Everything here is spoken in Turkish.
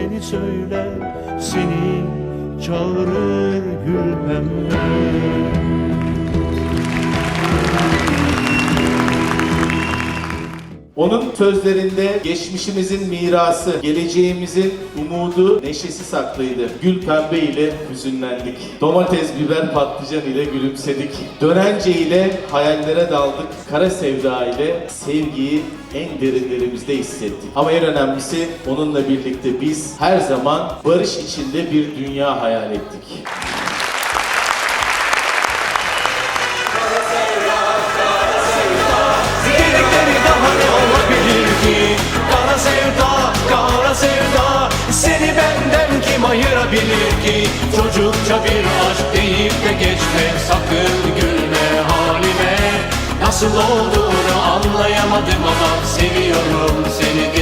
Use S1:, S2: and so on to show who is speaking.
S1: seni söyler Seni çağırır gün.
S2: Onun sözlerinde geçmişimizin mirası, geleceğimizin umudu, neşesi saklıydı. Gül pembe ile hüzünlendik. Domates, biber, patlıcan ile gülümsedik. Dönence ile hayallere daldık. Kara sevda ile sevgiyi en derinlerimizde hissettik. Ama en önemlisi onunla birlikte biz her zaman barış içinde bir dünya hayal ettik.
S3: Seni benden kim ayırabilir ki? Çocukça bir aşk deyip de geçme. Sakın gülme halime. Nasıl olduğunu anlayamadım ama Seviyorum seni delicesine